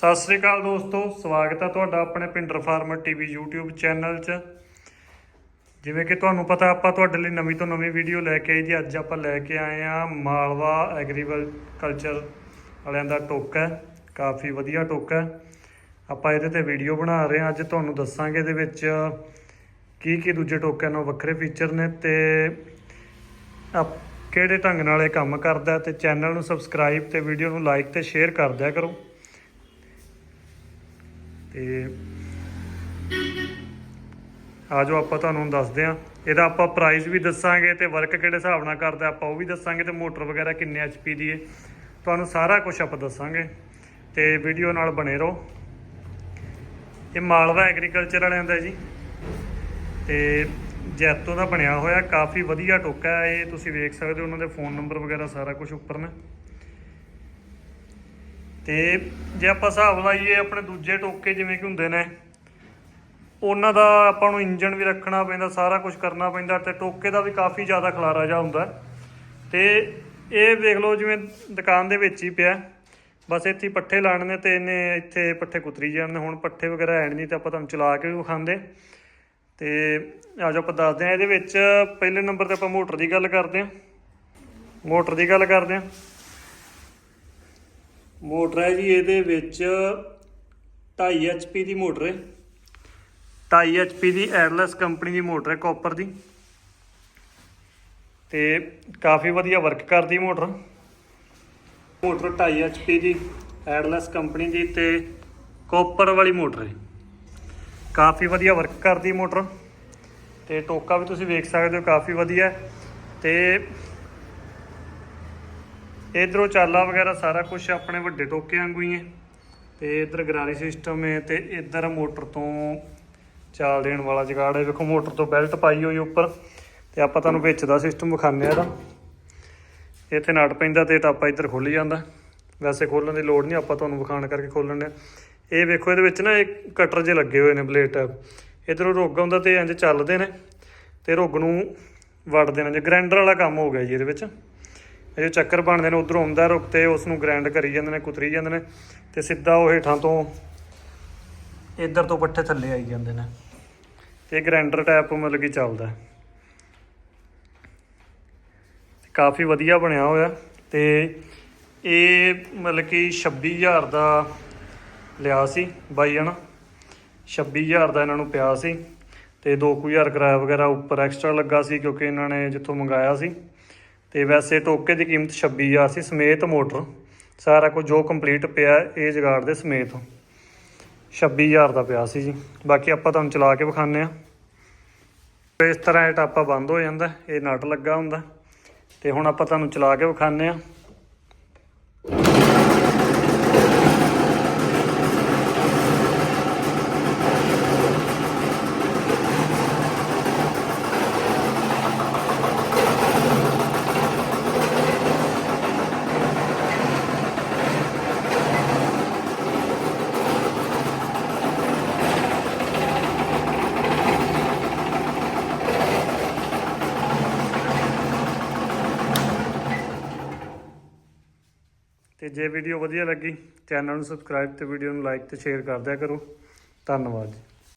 ਸਤਿ ਸ੍ਰੀ ਅਕਾਲ ਦੋਸਤੋ, ਸਵਾਗਤ ਹੈ ਤੁਹਾਡਾ ਆਪਣੇ Pinder farmer TV YouTube channel 'ਚ। ਜਿਵੇਂ ਕਿ ਤੁਹਾਨੂੰ ਪਤਾ, ਆਪਾਂ ਤੁਹਾਡੇ ਲਈ ਨਵੀਂ ਤੋਂ ਨਵੀਂ ਵੀਡੀਓ ਲੈ ਕੇ ਆਈ ਜੀ। ਅੱਜ ਆਪਾਂ ਲੈ ਕੇ ਆਏ ਆ ਮਾਲਵਾ ਐਗਰੀਕਲਚਰ ਵਾਲਿਆਂ ਦਾ ਟੋਕਾ ਕਾਫੀ ਵਧੀਆ ਟੋਕਾ ਆਪਾਂ ਇਹਦੇ ਤੇ ਵੀਡੀਓ ਬਣਾ ਰਹੇ ਹਾਂ। ਅੱਜ ਤੁਹਾਨੂੰ ਦੱਸਾਂਗੇ ਇਹਦੇ ਵਿੱਚ ਕੀ ਕੀ ਦੂਜੇ ਟੋਕਿਆਂ ਨਾਲ ਵੱਖਰੇ ਫੀਚਰ ਨੇ ਤੇ ਆ ਕਿਹੜੇ ਢੰਗ ਨਾਲ ਇਹ ਕੰਮ ਕਰਦਾ ਹੈ ਤੇ ਚੈਨਲ ਨੂੰ ਸਬਸਕ੍ਰਾਈਬ ਤੇ ਵੀਡੀਓ ਨੂੰ ਲਾਈਕ ਤੇ ਸ਼ੇਅਰ ਕਰ ਦਿਆ ਕਰੋ। ਤੇ ਆਜੋ ਆਪਾਂ ਤੁਹਾਨੂੰ ਦੱਸਦੇ ਆ ਇਹਦਾ ਆਪਾਂ ਪ੍ਰਾਈਸ ਵੀ ਦੱਸਾਂਗੇ ਤੇ ਵਰਕ ਕਿਹੜੇ ਹਿਸਾਬ ਨਾਲ ਕਰਦਾ ਆਪਾਂ ਉਹ ਵੀ ਦੱਸਾਂਗੇ ਤੇ ਮੋਟਰ ਵਗੈਰਾ ਕਿੰਨੇ ਐਚਪੀ ਦੀ ਹੈ ਤੁਹਾਨੂੰ ਸਾਰਾ ਕੁਝ ਆਪਾਂ ਦੱਸਾਂਗੇ ਤੇ ਵੀਡੀਓ ਨਾਲ ਬਣੇ ਰਹੋ। ਇਹ ਮਾਲਵਾ ਐਗਰੀਕਲਚਰ ਵਾਲਿਆਂ ਦਾ ਜੀ। ਤੇ ਜੈਤੋ ਦਾ ਬਣਿਆ ਹੋਇਆ, ਕਾਫੀ ਵਧੀਆ ਟੋਕਾ ਹੈ ਇਹ, ਤੁਸੀਂ ਵੇਖ ਸਕਦੇ ਹੋ ਉਹਨਾਂ ਦੇ ਫੋਨ ਨੰਬਰ ਵਗੈਰਾ ਸਾਰਾ ਕੁਝ ਉੱਪਰ ਨੇ। ਤੇ ਜੇ ਆਪਾਂ ਹਿਸਾਬ ਲਾਈਏ ਆਪਣੇ ਦੂਜੇ ਟੋਕੇ ਜਿਵੇਂ ਕਿ ਹੁੰਦੇ ਨੇ, ਉਹਨਾਂ ਦਾ ਆਪਾਂ ਨੂੰ ਇੰਜਣ ਵੀ ਰੱਖਣਾ ਪੈਂਦਾ, ਸਾਰਾ ਕੁਝ ਕਰਨਾ ਪੈਂਦਾ ਤੇ ਟੋਕੇ ਦਾ ਵੀ ਕਾਫੀ ਜ਼ਿਆਦਾ ਖਲਾਰਾ ਜਾ ਹੁੰਦਾ। ਤੇ ਇਹ ਦੇਖ ਲਓ ਜਿਵੇਂ ਦੁਕਾਨ ਦੇ ਵਿੱਚ ਹੀ ਪਿਆ। ਬਸ ਇੱਥੇ ਪੱਠੇ ਲਾਣੇ ਨੇ ਤੇ ਇਹਨੇ ਇੱਥੇ ਪੱਠੇ ਕੁਤਰੀ ਜਾਣ ਨੇ। ਹੁਣ ਪੱਠੇ ਵਗੈਰਾ ਹੈ ਨਹੀਂ ਤੇ ਆਪਾਂ ਤੁਹਾਨੂੰ ਚਲਾ ਕੇ ਵੀ ਵਿਖਾਉਂਦੇ। ਤੇ ਆਜੋ ਆਪਾਂ ਦੱਸਦੇ ਹਾਂ ਇਹਦੇ ਵਿੱਚ, ਪਹਿਲੇ ਨੰਬਰ ਤੇ ਆਪਾਂ ਮੋਟਰ ਦੀ ਗੱਲ ਕਰਦੇ ਹਾਂ। ਮੋਟਰ ਦੀ ਗੱਲ ਕਰਦੇ ਹਾਂ। ਮੋਟਰ ਹੈ ਜੀ, ਇਹਦੇ ਵਿੱਚ 2.5 HP ਦੀ ਮੋਟਰ ਹੈ। 2.5 HP ਦੀ ਐਰਲੈਸ ਕੰਪਨੀ ਦੀ ਮੋਟਰ ਹੈ ਕਾਪਰ ਦੀ। ਤੇ ਕਾਫੀ ਵਧੀਆ ਵਰਕ ਕਰਦੀ ਮੋਟਰ। ਮੋਟਰ 2.5 HP ਦੀ ਐਰਲੈਸ ਕੰਪਨੀ ਦੀ ਤੇ ਕਾਪਰ ਵਾਲੀ ਮੋਟਰ ਹੈ। ਕਾਫੀ ਵਧੀਆ ਵਰਕ ਕਰਦੀ ਮੋਟਰ। ਤੇ ਟੋਕਾ ਵੀ ਤੁਸੀਂ ਵੇਖ ਸਕਦੇ ਹੋ, ਕਾਫੀ ਵਧੀਆ ਹੈ। ਤੇ ਇਧਰੋਂ ਚਾਲਾ ਵਗੈਰਾ ਸਾਰਾ ਕੁਝ ਆਪਣੇ ਵੱਡੇ ਟੋਕੇ ਵਾਂਗੂ ਹੀ ਹੈ। ਤੇ ਇਧਰ ਗਰਾਰੀ ਸਿਸਟਮ ਹੈ ਤੇ ਇਧਰ ਮੋਟਰ ਤੋਂ ਚਾਲ ਦੇਣ ਵਾਲਾ ਜਗਾੜ ਹੈ। ਵੇਖੋ ਮੋਟਰ ਤੋਂ ਬੈਲਟ ਪਾਈ ਹੋਈ ਉੱਪਰ ਤੇ ਆਪਾਂ ਤੁਹਾਨੂੰ ਵਿੱਚ ਦਾ ਸਿਸਟਮ ਵਿਖਾਉਂਦੇ ਆ ਇਹਦਾ। ਇੱਥੇ ਨਟ ਪੈਂਦਾ ਤੇ ਟਾਪਾ ਇੱਧਰ ਖੁੱਲ ਜਾਂਦਾ। ਵੈਸੇ ਖੋਲਣ ਦੀ ਲੋੜ ਨਹੀਂ, ਆਪਾਂ ਤੁਹਾਨੂੰ ਵਿਖਾਣ ਕਰਕੇ ਖੋਲਣ ਦੇ ਇਹ ਵੇਖੋ ਇਹਦੇ ਵਿੱਚ ਨਾ ਇਹ ਕਟਰ ਜੇ ਲੱਗੇ ਹੋਏ ਨੇ ਬਲੇਡ ਟੈਪ ਇਧਰੋਂ ਰੁੱਗ ਆਉਂਦਾ ਤੇ ਇੰਜ ਚੱਲਦੇ ਨੇ ਤੇ ਰੁੱਗ ਨੂੰ ਵੜਦੇ ਨੇ। ਜੇ ਗ੍ਰਾਈਂਡਰ ਵਾਲਾ ਕੰਮ ਹੋ ਗਿਆ ਜੀ ਇਹਦੇ ਵਿੱਚ। ਇਹ ਜੋ ਚੱਕਰ ਬਣਦੇ ਨੇ, ਉਧਰੋਂ ਆਉਂਦਾ ਰੁੱਗ ਤੇ ਉਸ ਨੂੰ ਗ੍ਰਾਈਂਡ ਕਰੀ ਜਾਂਦੇ ਨੇ, ਕੁਤਰੀ ਜਾਂਦੇ ਨੇ ਤੇ ਸਿੱਧਾ ਉਹ ਹੇਠਾਂ ਤੋਂ ਇੱਧਰ ਤੋਂ ਪੱਠੇ ਥੱਲੇ ਆਈ ਜਾਂਦੇ ਨੇ। ਤੇ ਗ੍ਰਾਈਂਡਰ ਟਾਈਪ ਮਤਲਬ ਕਿ ਚੱਲਦਾ ਕਾਫੀ ਵਧੀਆ ਬਣਿਆ ਹੋਇਆ ਤੇ ਇਹ ਮਤਲਬ ਕਿ 26000 ਦਾ ਲਿਆ ਸੀ ਬਾਈ ਹਨਾ। 26000 ਦਾ ਇਹਨਾਂ ਨੂੰ ਪਿਆ ਸੀ ਤੇ 2000 ਕਿਰਾਇਆ ਵਗੈਰਾ ਉੱਪਰ ਐਕਸਟਰਾ ਲੱਗਾ ਸੀ ਕਿਉਂਕਿ ਇਹਨਾਂ ਨੇ ਜਿੱਥੋਂ ਮੰਗਾਇਆ ਸੀ। ਤੇ ਵੈਸੇ ਟੋਕੇ ਦੀ ਕੀਮਤ 26000 ਸੀ, ਸਮੇਤ ਮੋਟਰ। ਸਾਰਾ ਕੁਝ ਜੋ ਕੰਪਲੀਟ ਪਿਆ, ਇਹ ਜਗਾੜ ਦੇ ਸਮੇਤ। 26000 ਦਾ ਪਿਆ ਸੀ ਜੀ। ਬਾਕੀ ਆਪਾਂ ਤੁਹਾਨੂੰ ਚਲਾ ਕੇ ਵਿਖਾਉਂਦੇ ਆ ਇਸ ਤਰ੍ਹਾਂ ਇਹ ਟਾਪਾ ਬੰਦ ਹੋ ਜਾਂਦਾ, ਇਹ ਨਟ ਲੱਗਾ ਹੁੰਦਾ। ਤੇ ਹੁਣ ਆਪਾਂ ਤੁਹਾਨੂੰ ਚਲਾ ਕੇ ਵਿਖਾਉਂਦੇ ਆ ਤੇ ਜੇ ਵੀਡੀਓ ਵਧੀਆ ਲੱਗੀ, ਚੈਨਲ ਨੂੰ ਸਬਸਕ੍ਰਾਈਬ ਤੇ ਵੀਡੀਓ ਨੂੰ ਲਾਈਕ ਤੇ ਸ਼ੇਅਰ ਕਰ ਦਿਆ ਕਰੋ। ਧੰਨਵਾਦ ਜੀ।